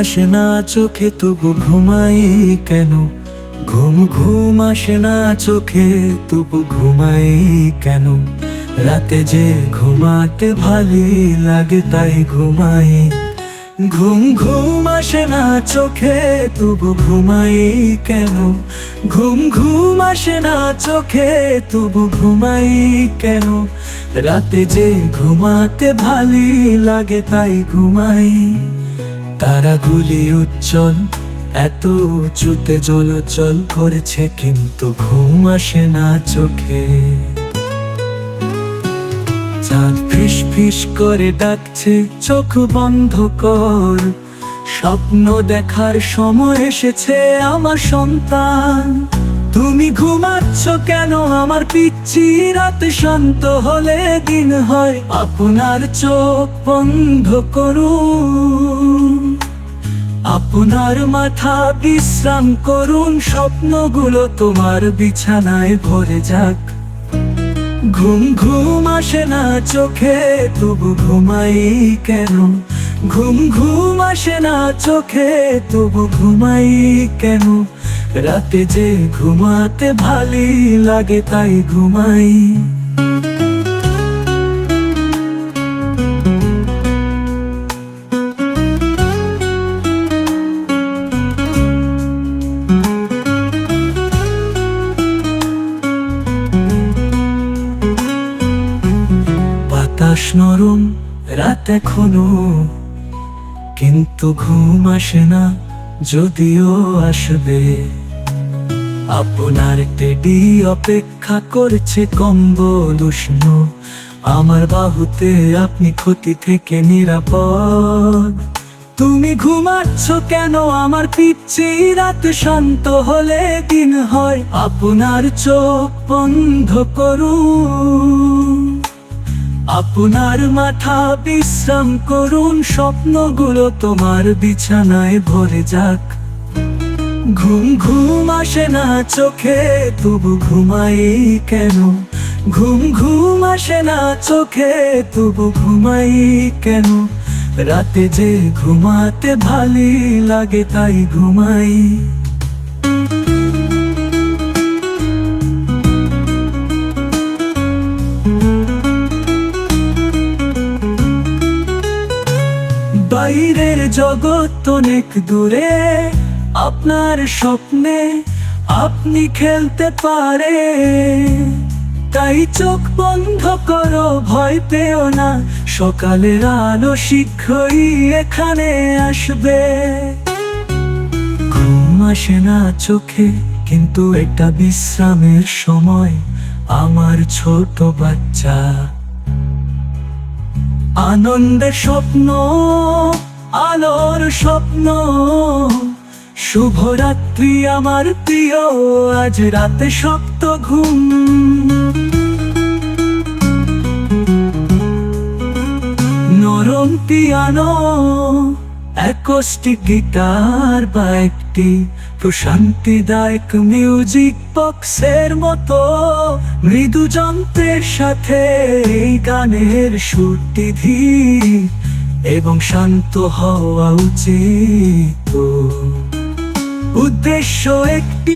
আসে না চোখে, তবু ঘুমাই কেন? ঘুম ঘুম আসে না চোখে, তবু ঘুমাই কেন? রাতে যে ঘুমাতে ভালো লাগে, তাই ঘুমাই। ঘুম ঘুম আসে না চোখে, তবু ঘুমাই কেন? ঘুম ঘুম আসে না চোখে, তবু ঘুমাই কেন? রাতে যে ঘুমাতে ভালো লাগে, তাই ঘুমাই। তারাগুলি উজ্জ্বল, এত উঁচুতে জলচল করেছে কিন্তু ঘুম আসে না চোখে। চাঁদ ফিস ফিস করে ডাকছে, চোখ বন্ধ কর। স্বপ্ন দেখার সময় এসেছে আমার সন্তান। তুমি ঘুমাচ্ছ কেন? আমার পিচ্ছি রাত শান্ত হলে দিন হয়। আপনার চোখ বন্ধ করুন। আপনার মাথা বিশ্রাম করুন, স্বপ্নগুলো তোমার বিছানায় ভরে যাক। ঘুম ঘুম আসে না চোখে, তবু ঘুমাই কেন? ঘুম ঘুম আসে না চোখে, তবু ঘুমাই কেন? রাতে যে ঘুমাতে ভালো লাগে, তাই ঘুমাই। নরম, রাত এখনও। কিন্তু ঘুম আসে না, যদিও আসবে। আপনার টেডি অপেক্ষা করছে কম্বল উষ্ণ। আমার বাহুতে আপনি ক্ষতি থেকে নিরাপদ। তুমি ঘুমাচ্ছ কেন? আমার পিচ্ছি রাত শান্ত হলে দিন হয়। আপনার চোখ বন্ধ করুন। আপনার মাথা বিশ্রাম করুন, স্বপ্নগুলো তোমার বিছানায় ভরে যাক। ঘুম ঘুম আসে না চোখে, তবু ঘুমাই কেন? ঘুম ঘুম আসে না চোখে, তবু ঘুমাই কেন? রাতে যে ঘুমাতে ভালো লাগে, তাই ঘুমাই। বাইরের জগৎ অনেক দূরে, আপনার স্বপ্নে আপনি খেলতে পারে। তাই চোখ বন্ধ করো, ভয় পেও না, সকালের আলো শীঘ্রই এখানে আসবে। ঘুম আসে না চোখে, কিন্তু এটা বিশ্রামের সময়, আমার ছোট বাচ্চা। আনন্দের স্বপ্ন, আলোর স্বপ্ন। শুভরাত্রি আমার প্রিয়, আজ রাতে শক্ত ঘুম। নরম পিয়ানো অ্যাকোস্টিক গিটার বা একটি প্রশান্তিদায়ক মিউজিক বক্সের মতো। মৃদু যন্ত্রের সাথে এই গানের সুরটি ধীর এবং শান্ত হওয়া উচিত। উদ্দেশ্য একটি